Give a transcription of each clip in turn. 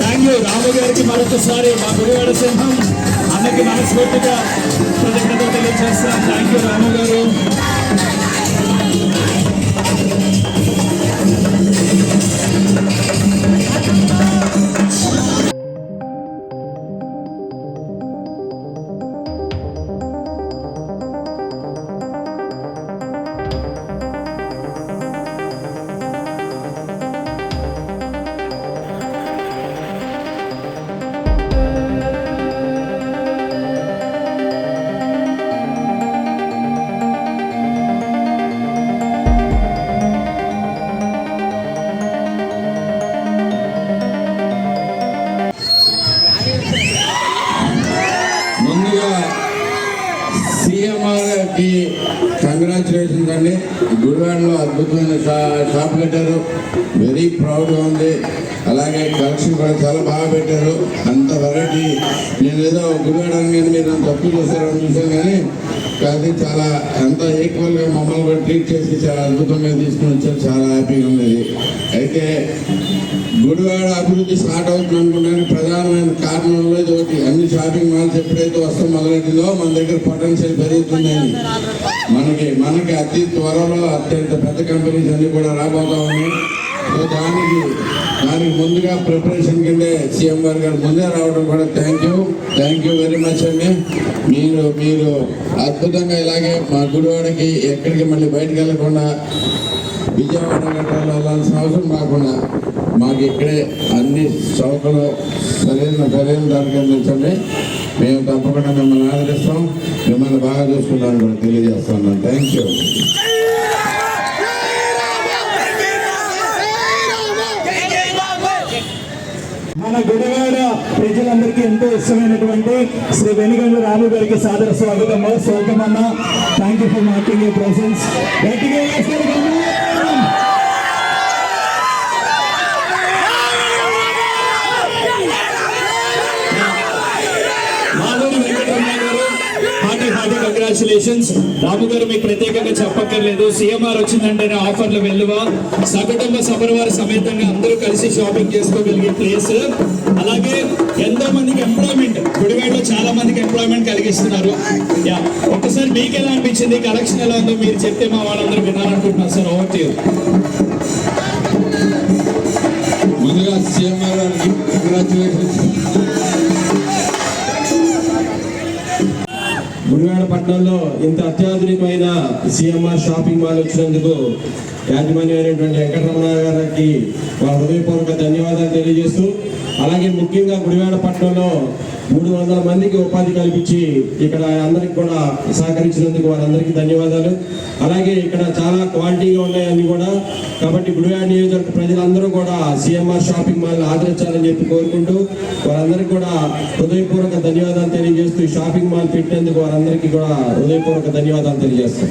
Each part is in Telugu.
థ్యాంక్ యూ రాము గారికి మరొకసారి మా గుడివాడ సింహం. అన్నకి మనస్ఫూర్తిగా కృతజ్ఞత తెలియజేస్తాం థ్యాంక్ యూ రాము గారు గారికి కంగ్రాచులేషన్స్ అండి గుడివాడలో అద్భుతమైన షాప్ పెట్టారు వెరీ ప్రౌడ్గా ఉంది. అలాగే కలెక్షన్ కూడా చాలా బాగా పెట్టారు. అంత వెరైటీ నేను ఏదో గుడివాడ మీరు నన్ను తప్పు చేశారని చూశాను కానీ అది చాలా ఎంత ఈక్వల్గా మమ్మల్ని కూడా ట్రీట్ చేసి చాలా అద్భుతంగా తీసుకుని వచ్చారు. చాలా హ్యాపీగా ఉన్నది. అయితే గుడివాడ అభివృద్ధి స్టార్ట్ అవుతుంది అనుకున్నాను ప్రధానమైన కారణంలో ఇది ఒకటి. అన్ని షాపింగ్ మాల్స్ ఎప్పుడైతే వస్తాం మొదలెట్టిందో మన దగ్గర పొటెన్షియల్ పెరుగుతుందని మనకి మనకి అతి త్వరలో అత్యంత పెద్ద కంపెనీస్ అన్నీ కూడా రాబోతా ఉన్నాయి. దానికి? దానికి ముందుగా ప్రిపరేషన్ కిందే సీఎం గారు గారు ముందే రావడం కూడా thank you thank you very much అండి. మీరు మీరు అద్భుతంగా ఇలాగే మా గుడివాడకి ఎక్కడికి మళ్ళీ బయటకు వెళ్ళకుండా విజయవాడ గట్రాలు వెళ్ళాల్సిన అవసరం కాకుండా మాకు ఇక్కడే అన్ని చౌకలు సరైన సరైన దానికి అందించండి. మేము తప్పకుండా మిమ్మల్ని ఆదరిస్తాం. మిమ్మల్ని బాగా చూసుకుంటామని కూడా తెలియజేస్తున్నాం థ్యాంక్ యూ మన గుడివాడ ప్రజలందరికీ ఎంతో ఇష్టమైనటువంటి శ్రీ వెనుగండ్ల రాము గారికి సాదర స్వాగతం స్వాగతం అన్న thank you for marking you presence గట్టిగా వేస్తారు గమనం. మాధవి వెంకటరమణ గారు హార్టీ కంగ్రాచులేషన్స్ రాము గారు మీకు ప్రత్యేకంగా చెప్పక్కర్లేదు. సిఎంఆర్ వచ్చిందంటేనే ఆఫర్లు వెల్లువ సకుటుంబ సపరివార సమేతంగా అందరూ కలిసి షాపింగ్ చేసుకోగలిగే ప్లేస్ అలాగే ఎంతో మందికి ఎంప్లాయ్మెంట్ గుడివాడలో చాలా మందికి ఎంప్లాయ్మెంట్ కలిగిస్తున్నారు. యా ఒక్కసారి మీకు ఎలా అనిపించింది? కలెక్షన్ ఎలా ఉందో మీరు చెప్తే మా వాళ్ళందరూ వినాలనుకుంటున్నారు. సార్ ఓవర్ టు ముందుగా సీఎంఆర్ గారికి కంగ్రాచులేషన్స్ గుడివాడ ఇంత అత్యాధునికమైన సిఎంఆర్ షాపింగ్ మాల్ వచ్చినందుకు యాజమాన్యమైనటువంటి వెంకటరమణ గారికి వారి హృదయపూర్వక ధన్యవాదాలు తెలియజేస్తూ అలాగే ముఖ్యంగా గుడివాడ పట్టణంలో మూడు వందల మందికి ఉపాధి కల్పించి ఇక్కడ అందరికి కూడా సహకరించినందుకు వారందరికీ ధన్యవాదాలు. అలాగే ఇక్కడ చాలా క్వాలిటీగా ఉన్నాయని కూడా. కాబట్టి గుడివాడ నియోజకవర్గ ప్రజలందరూ కూడా సిఎంఆర్ షాపింగ్ మాల్ ఆదరించాలని చెప్పి కోరుకుంటూ వారందరికీ కూడా హృదయపూర్వక ధన్యవాదాలు తెలియజేస్తూ షాపింగ్ మాల్ పెట్టినందుకు వారందరికీ కూడా హృదయపూర్వక ధన్యవాదాలు తెలియజేస్తాం.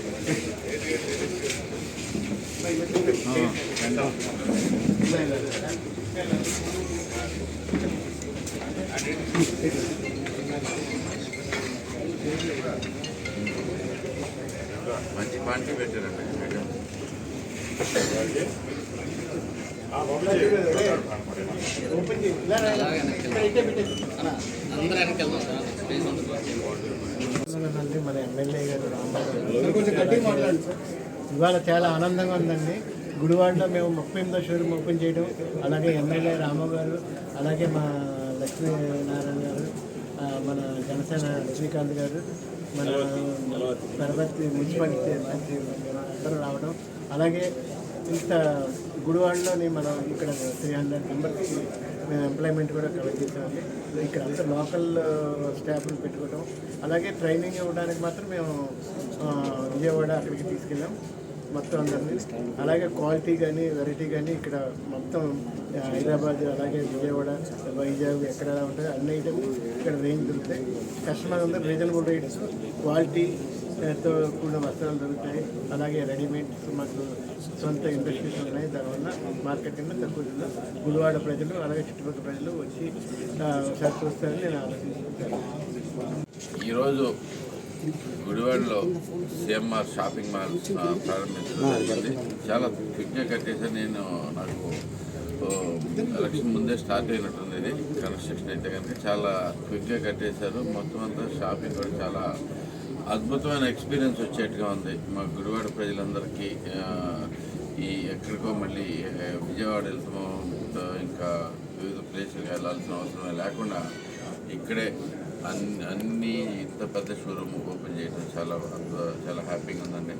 మంచి క్వాంటిటీ పెట్టారండి అండి మన ఎమ్మెల్యే గారు రాంబాబు గారు. ఇవాళ చాలా ఆనందంగా ఉందండి. గుడివాడలో మేము ముప్పై ఎనిమిదో షోరూమ్ ఓపెన్ చేయడం అలాగే ఎమ్మెల్యే రామబాబు గారు అలాగే మా లక్ష్మీనారాయణ గారు మన జనసేన శ్రీకాంత్ గారు మన పరపతి మున్సిపాలిటీ మంత్రి అందరూ రావడం అలాగే ఇంత గుడివాడలోని మనం ఇక్కడ త్రీ హండ్రెడ్ మెంబర్స్కి మేము ఎంప్లాయ్మెంట్ కూడా కలెక్ట్ చేసామండి ఇక్కడ అంతా లోకల్ స్టాఫ్ని పెట్టుకోవడం అలాగే ట్రైనింగ్ ఇవ్వడానికి మాత్రం మేము విజయవాడ అక్కడికి తీసుకెళ్ళాం. మొత్తం అందరినీ. అలాగే క్వాలిటీ కానీ వెరైటీ కానీ ఇక్కడ మొత్తం హైదరాబాద్ అలాగే విజయవాడ వైజాగ్ ఎక్కడ ఉంటాయి అన్ని ఐటమ్స్ ఇక్కడ రేంజ్ దొరుకుతాయి. కస్టమర్ అందరూ రీజనబుల్ రేట్స్ క్వాలిటీ తో కూడిన వస్త్రాలు దొరుకుతాయి. అలాగే రెడీమేడ్స్ మాకు సొంత ఇండస్ట్రీస్ ఉన్నాయి. దానివల్ల మార్కెటింగ్లో తక్కువ జిల్లా గుడివాడ ప్రజలు అలాగే చుట్టుపక్కల ప్రజలు వచ్చి సరిపోస్తారని ఒకసారి చూస్తారని నేను ఆలోచిస్తున్నాను. ఈరోజు గుడివాడలో సిఎంఆర్ షాపింగ్ మాల్ ప్రారంభించడం జరిగింది. చాలా క్విక్గా కట్టేసాను నేను నాకు ఎలక్షన్ ముందే స్టార్ట్ అయినట్టుంది ఇది కన్స్ట్రక్షన్ అయితే కనుక. చాలా క్విక్గా కట్టేశారు మొత్తం అంతా షాపింగ్ కూడా చాలా అద్భుతమైన ఎక్స్పీరియన్స్ వచ్చేట్టుగా ఉంది. మా గుడివాడ ప్రజలందరికీ ఈ ఎక్కడికో మళ్ళీ విజయవాడ వెళ్తామో ఇంకా వివిధ ప్లేసులకు వెళ్ళాల్సిన అవసరమే లేకుండా ఇక్కడే అన్ని అన్ని ఇంత పెద్ద షోరూమ్ ఓపెన్ చేయడం చాలా చాలా హ్యాపీగా ఉందండి.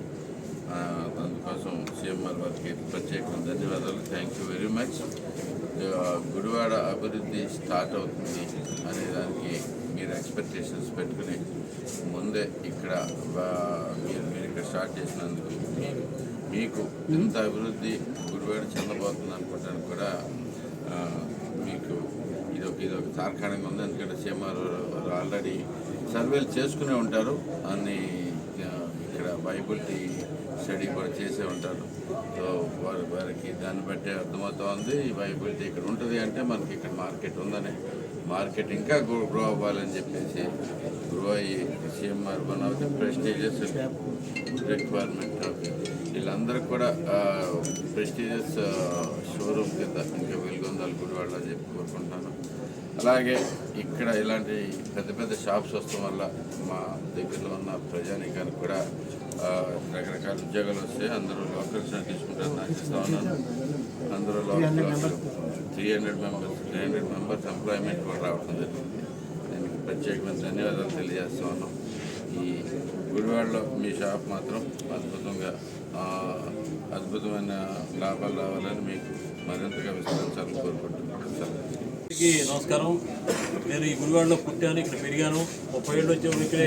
అందుకోసం సిఎంఆర్ వారికి ప్రత్యేకంగా ధన్యవాదాలు. Thank you very much Gudivada అభివృద్ధి స్టార్ట్ అవుతుంది అనే దానికి మీరు ఎక్స్పెక్టేషన్స్ పెట్టుకుని ముందే ఇక్కడ మీరు మీరు ఇక్కడ స్టార్ట్ చేసినందుకు మీకు ఇంత అభివృద్ధి గుడివాడ చెందబోతుంది అనుకోవడానికి కూడా ఇది ఒక తార్కాణంగా ఉంది. ఎందుకంటే సీఎంఆర్ ఆల్రెడీ సర్వేలు చేసుకునే ఉంటారు. అన్ని ఇక్కడ బైబిలిటీ స్టడీ కూడా చేసే ఉంటారు. సో వారి వారికి దాన్ని బట్టి అర్థమవుతోంది ఈ బైబిలిటీ ఇక్కడ ఉంటుంది అంటే మనకి ఇక్కడ మార్కెట్ ఉందని. మార్కెట్ ఇంకా గ్రో గ్రో అవ్వాలని చెప్పేసి గ్రో అయ్యి CMR one of the prestigious requirement. వీళ్ళందరూ కూడా ప్రెస్టీజియస్ షోరూమ్ కింద ఇంకా వెలుగొందాలు గుడివాడలో అని చెప్పి కోరుకుంటున్నాను అలాగే ఇక్కడ ఇలాంటి పెద్ద పెద్ద షాప్స్ వస్తాం వల్ల మా దగ్గరలో ఉన్న ప్రజానీకానికి కూడా రకరకాల ఉద్యోగాలు వస్తాయి అందరూ లోకల్స్ తీసుకుంటారు నాకు ఇస్తా ఉన్నాను. అందరూ local three hundred members. Three hundred members employment కూడా రావడం జరిగింది. దీనికి ప్రత్యేకమైన ధన్యవాదాలు తెలియజేస్తా ఉన్నాం ఈ గుడివాడలో మీ షాప్ మాత్రం అద్భుతంగా అద్భుతమైన లాభాలు రావాలని మీకు మరింతగా విస్తరించాలని కోరుకుంటున్నాను. నమస్కారం. నేను ఈ గుడివాడలో పుట్టాను ఇక్కడ పెరిగాను. ముప్పై ఏళ్ళు వచ్చే ఇక్కడే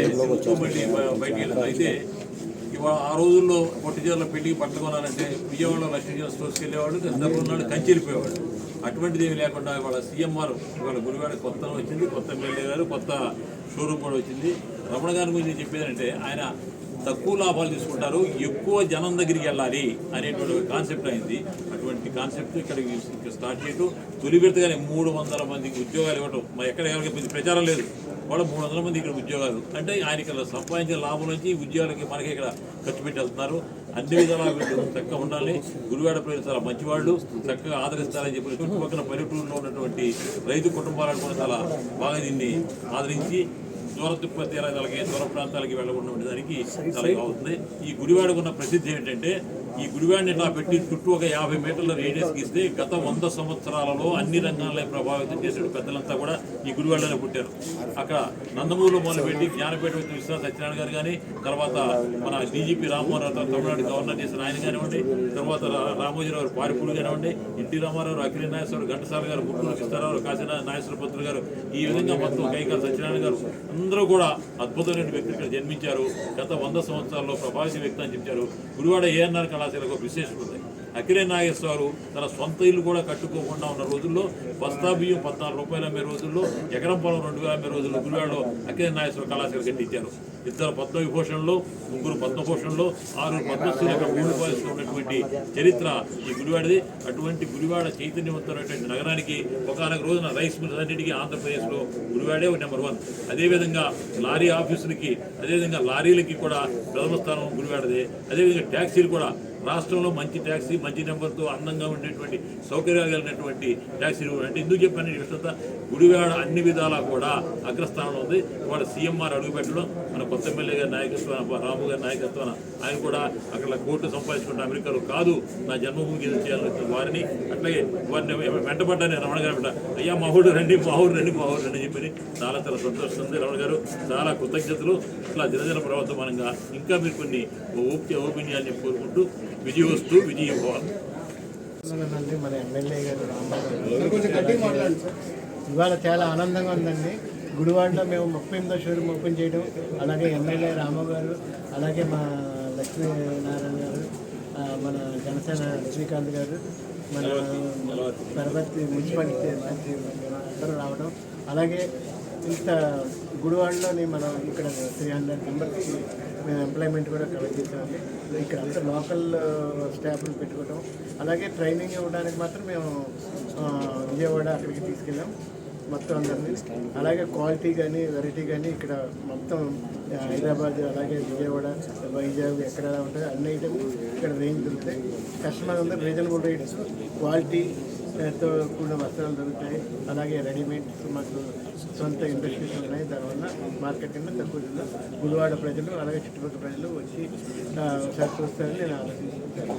మళ్ళీ బయటికి వెళ్ళాను. అయితే ఇవాళ ఆ రోజుల్లో పొట్టిచీరలో పెళ్ళికి పట్టుకున్నానంటే విజయవాడలో లక్ష్మీజన స్టోర్స్కి వెళ్ళేవాడు దగ్గరున్నాడు కంచి వెళ్ళిపోయేవాడు అటువంటిది ఏమి లేకుండా ఇవాళ సీఎంఆర్ ఇవాళ గుడివాడ కొత్త వచ్చింది కొత్త ఎమ్మెల్యే గారు కొత్త షోరూమ్ కూడా వచ్చింది. రమణ గారి గురించి చెప్పేదంటే ఆయన తక్కువ లాభాలు తీసుకుంటారు ఎక్కువ జనం దగ్గరికి వెళ్ళాలి అనేటువంటి కాన్సెప్ట్ అయింది. అటువంటి కాన్సెప్ట్ ఇక్కడ స్టార్ట్ చేయటం. తొలి విడతగానే మూడు వందల మందికి ఉద్యోగాలు ఇవ్వటం. ఎక్కడ ఎవరికి ప్రచారం లేదు. వాళ్ళు మూడు వందల మంది ఇక్కడ ఉద్యోగాలు. అంటే ఆయన ఇక్కడ సంపాదించిన లాభం నుంచి ఉద్యోగాలకి మనకి ఇక్కడ ఖర్చు పెట్టి వెళ్తున్నారు. అన్ని విధాలా వీళ్ళు చక్కగా ఉండాలి. గురువాడ ప్రజలు చాలా మంచివాళ్ళు. చక్కగా ఆదరిస్తారని చెప్పి చుట్టుపక్కల పల్లెటూరులో ఉన్నటువంటి రైతు కుటుంబాలను కూడా చాలా బాగా దీన్ని ఆదరించి దూర అలాగే దూర ప్రాంతాలకి వెళ్ళకుండా ఉండేదానికి చాలా అవుతుంది. ఈ గుడివాడకున్న ప్రసిద్ధి ఏంటంటే ఈ గుడివాడిని ఇట్లా పెట్టి చుట్టూ ఒక యాభై మీటర్ల రేడియస్ గీస్తే గత వంద సంవత్సరాలలో అన్ని రంగాల్లో ప్రభావితం చేశాడు. పెద్దలంతా కూడా ఈ గుడివాడలోనే పుట్టారు. అక్కడ నందమూరులో మొదలుపెట్టి జ్ఞానపేట వ్యక్తి విశ్వనాథ సత్యనారాయణ గారు కానీ తర్వాత మన డీజీపీ రామ్మోహన్ రావు తమిళనాడు గవర్నర్ చేసిన ఆయన కానివ్వండి తర్వాత రా- రామోజీరావు పారిపూడి కానివ్వండి ఎన్టీ రామారావు అఖిల నాగేశ్వరరావు ఘంటసాల గారు గుంటూరు కృష్ణారావు కాశీన నాగేశ్వర పంతులు గారు ఈ విధంగా మొత్తం కైకాల సత్యనారాయణ గారు అందరూ కూడా అద్భుతమైన వ్యక్తులు ఇక్కడ జన్మించారు. గత వంద సంవత్సరాల్లో ప్రభావిత వ్యక్తి అని చెప్పారు. గుడివాడ ఏఎన్ఆర్ కళాశాలకు ఒక విశేషం ఉంది. అఖిలే నాగేశ్వరరావు తన సొంత ఇల్లు కూడా కట్టుకోకుండా ఉన్న రోజుల్లో బస్తా బియ్యం పద్నాలుగు రూపాయలు అమ్మే రోజుల్లో ఎకరం పొలం రెండు వేల అమ్మే రోజుల్లో గుడివాడలో అఖిలే నాగేశ్వర కళాశాల కట్టించారు ఇద్దరు పద్మవిభూషణలో ముగ్గురు పద్మభూషణలో ఆరు పద్మశ్రీలు అక్కడ ఊళ్ళు పాలిస్తున్నటువంటి చరిత్ర ఈ గుడివాడిది. అటువంటి గుడివాడ చైతన్యవంతమైనటువంటి నగరానికి ఒకనొక రోజున రైస్ మిల్స్ అన్నిటికీ ఆంధ్రప్రదేశ్లో గుడివాడే నెంబర్ వన్. అదేవిధంగా లారీ ఆఫీసులకి అదేవిధంగా లారీలకి కూడా ప్రథమ స్థానం గుడివాడదే. అదేవిధంగా ట్యాక్సీలు కూడా రాష్ట్రంలో మంచి ట్యాక్సీ మంచి నెంబర్తో అందంగా ఉండేటువంటి సౌకర్యాలు కలిగినటువంటి ట్యాక్సీలు అంటే ఎందుకు చెప్పాను? ఈ గుడివాడ అన్ని విధాలా కూడా అగ్రస్థానంలో ఉంది. ఇవాళ సీఎంఆర్ అడుగుపెట్టడం మన కొత్త ఎమ్మెల్యే గారి నాయకత్వాన రాము గారి నాయకత్వాన ఆయన కూడా అక్కడ కోర్టు సంపాదించుకుంటే అమెరికాలో కాదు నా జన్మభూమికి ఇది చేయాలని వచ్చిన వారిని అట్లాగే వారిని వెంటబడ్డాను రమణ గారు వెంట అయ్యా మా ఊరు రండి మా ఊరు రండి మా ఊరు రండి అని చెప్పి చాలా చాలా సంతోషిస్తుంది రమణ గారు. చాలా కృతజ్ఞతలు. ఇట్లా దినదిన ప్రవర్తమానంగా ఇంకా మీరు కొన్ని ఓపిక ఓపెన్ చెప్పి కోరుకుంటూ విజయ భవన్. నండి మన ఎమ్మెల్యే గారు ఇవాళ చాలా ఆనందంగా ఉందండి. గుడివాడలో మేము ముప్పై ఎనిమిదో షోరూమ్ ఓపెన్ చేయడం అలాగే ఎమ్మెల్యే రామ గారు అలాగే మా లక్ష్మీనారాయణ గారు మన జనసేన శ్రీకాంత్ గారు మన పరపతి మున్సిపాలిటీ మంత్రి అందరూ రావడం అలాగే ఇంత గుడివాడలోని మనం ఇక్కడ త్రీ హండ్రెడ్ మెంబర్స్కి మేము ఎంప్లాయ్మెంట్ కూడా కవర్ చేసామండి ఇక్కడ అంతా లోకల్ స్టాఫ్ని పెట్టుకోవడం అలాగే ట్రైనింగ్ ఇవ్వడానికి మాత్రం మేము విజయవాడ అక్కడికి తీసుకెళ్ళాం. మొత్తం అందరినీ. అలాగే క్వాలిటీ కానీ వెరైటీ కానీ ఇక్కడ మొత్తం హైదరాబాద్ అలాగే విజయవాడ వైజాగ్ ఎక్కడ ఉంటాయి ఉంటాయో అన్ని ఐటమ్ ఇక్కడ రేంజ్ దొరుకుతాయి. కస్టమర్ అందరూ రీజనబుల్ రేట్స్ క్వాలిటీ తో కూడిన వస్త్రాలు దొరుకుతాయి. అలాగే రెడీమేడ్స్ మాకు సొంత ఇండస్ట్రీస్ ఉన్నాయి. దానివల్ల మార్కెట్ కింద తక్కువ గుడివాడ ప్రజలు అలాగే చుట్టుపక్కల ప్రజలు వచ్చి ఆ, ఒకసారి చూస్తారని నేను ఆలోచిస్తున్నాను.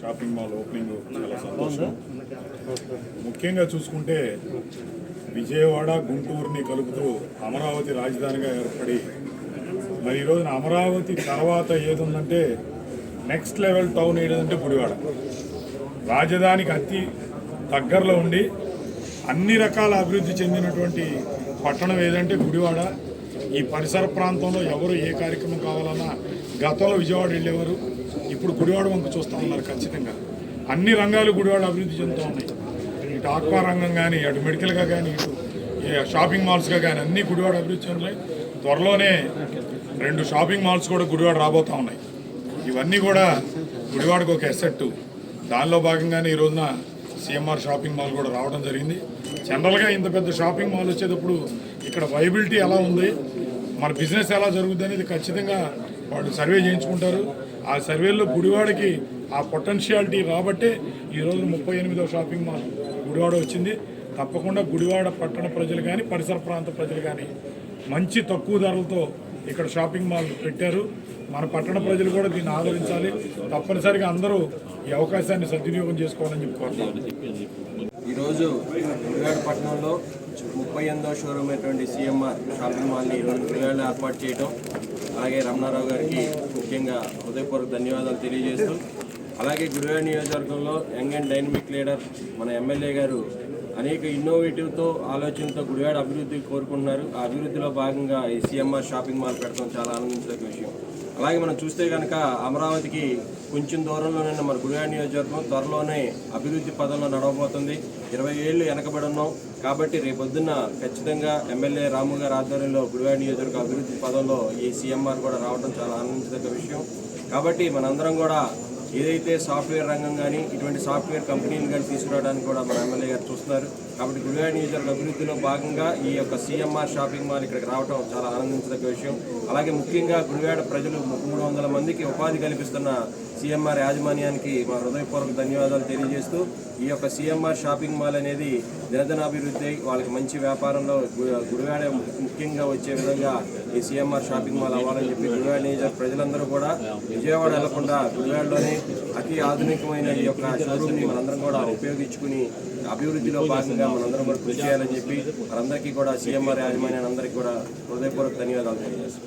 షాపింగ్ మాల్ ఓపెనింగ్ చాలా సంతోషం. ముఖ్యంగా చూసుకుంటే విజయవాడ గుంటూరుని కలుపుతూ అమరావతి రాజధానిగా ఏర్పడి మరి ఈరోజున అమరావతి తర్వాత ఏదుందంటే నెక్స్ట్ లెవెల్ టౌన్ ఏదంటే గుడివాడ రాజధానికి అతి దగ్గరలో ఉండి అన్ని రకాల అభివృద్ధి చెందినటువంటి పట్టణం ఏదంటే గుడివాడ. ఈ పరిసర ప్రాంతంలో ఎవరు ఏ కార్యక్రమం కావాలన్నా గతంలో విజయవాడ వెళ్ళేవారు. ఇప్పుడు గుడివాడ వంక చూస్తూ ఉన్నారు ఖచ్చితంగా. అన్ని రంగాలు గుడివాడ అభివృద్ధి చెందుతూ ఉన్నాయి. ఇటు ఆక్వా రంగం కానీ అటు మెడికల్గా కానీ ఇటు షాపింగ్ మాల్స్గా కానీ అన్నీ గుడివాడ అభివృద్ధి చెందుతాయి త్వరలోనే రెండు షాపింగ్ మాల్స్ కూడా గుడివాడ రాబోతూ ఉన్నాయి. ఇవన్నీ కూడా గుడివాడకు ఒక ఎసెట్ దానిలో భాగంగానే ఈ రోజున సిఎంఆర్ షాపింగ్ మాల్ కూడా రావడం జరిగింది. జనరల్గా ఇంత పెద్ద షాపింగ్ మాల్ వచ్చేటప్పుడు ఇక్కడ వైబిలిటీ ఎలా ఉంది? మన బిజినెస్ ఎలా జరుగుతుంది అనేది ఖచ్చితంగా వాళ్ళు సర్వే చేయించుకుంటారు. ఆ సర్వేలో గుడివాడకి ఆ పొటెన్షియాలిటీ రాబట్టే ఈరోజు ముప్పై ఎనిమిదో షాపింగ్ మాల్ గుడివాడ వచ్చింది. తప్పకుండా గుడివాడ పట్టణ ప్రజలు కానీ పరిసర ప్రాంత ప్రజలు కానీ మంచి తక్కువ ధరలతో ఇక్కడ షాపింగ్ మాల్ పెట్టారు. మన పట్టణ ప్రజలు కూడా దీన్ని ఆదరించాలి. తప్పనిసరిగా అందరూ ఈ అవకాశాన్ని సద్వినియోగం చేసుకోవాలని చెప్పుకోవాలి ఈరోజు గుడివాడ పట్టణంలో ముప్పై ఎనిమిదో షోరూమ్ అయినటువంటి సీఎంఆర్ షాపింగ్ మాల్ని ఈరోజు గుడివాడలో ఏర్పాటు చేయడం అలాగే రమణారావు గారికి ముఖ్యంగా హృదయపూర్వక ధన్యవాదాలు తెలియజేస్తూ అలాగే గుడివాడ నియోజకవర్గంలో యంగ్ అండ్ డైనమిక్ లీడర్ మన ఎమ్మెల్యే గారు అనేక ఇన్నోవేటివ్తో ఆలోచనతో గుడివాడ అభివృద్ధి కోరుకుంటున్నారు. ఆ అభివృద్ధిలో భాగంగా ఈ సీఎంఆర్ షాపింగ్ మాల్ పెట్టడం చాలా ఆనందించే విషయం. అలాగే మనం చూస్తే కనుక అమరావతికి కొంచెం దూరంలోనే మన గుడివాడ నియోజకవర్గం త్వరలోనే అభివృద్ధి పదంలో నడవబోతుంది. ఇరవై ఏళ్ళు వెనకబడి ఉన్నాం. కాబట్టి రేపొద్దున్న ఖచ్చితంగా ఎమ్మెల్యే రాము గారి ఆధ్వర్యంలో గుడివాడ నియోజకవర్గ అభివృద్ధి పదంలో ఈ సీఎంఆర్ కూడా రావడం చాలా ఆనందించదగ్గ విషయం. కాబట్టి మనందరం కూడా ఏదైతే సాఫ్ట్వేర్ రంగం కానీ ఇటువంటి సాఫ్ట్వేర్ కంపెనీలు కానీ తీసుకురావడానికి కూడా మన ఎమ్మెల్యే గారు చూస్తున్నారు. కాబట్టి గుడివాడ నియోజకవర్గ అభివృద్ధిలో భాగంగా ఈ యొక్క సీఎంఆర్ షాపింగ్ మాల్ ఇక్కడికి రావడం చాలా ఆనందించదగ్గ విషయం. అలాగే ముఖ్యంగా గుడివాడ ప్రజలు మూడు వందల మందికి ఉపాధి కల్పిస్తున్న సీఎంఆర్ యాజమాన్యానికి మా హృదయపూర్వక ధన్యవాదాలు తెలియజేస్తూ ఈ యొక్క సీఎంఆర్ షాపింగ్ మాల్ అనేది దినదినాభివృద్ధి వాళ్ళకి మంచి వ్యాపారంలో గుడివాడ ముఖ్యంగా వచ్చే విధంగా ఈ సీఎంఆర్ షాపింగ్ మాల్ అవ్వాలని చెప్పి గుడివాడ నియోజక ప్రజలందరూ కూడా విజయవాడ వెళ్ళకుండా గుడివాడలోనే అతి ఆధునికమైన ఈ యొక్క షోరూమ్ని మనందరం కూడా ఉపయోగించుకుని అభివృద్ధిలో భాగంగా మనందరం కూడా కృషి చేయాలని చెప్పి వారందరికీ కూడా సీఎంఆర్ యాజమాన్యాన్ని అందరికీ కూడా హృదయపూర్వక ధన్యవాదాలు తెలియజేస్తాం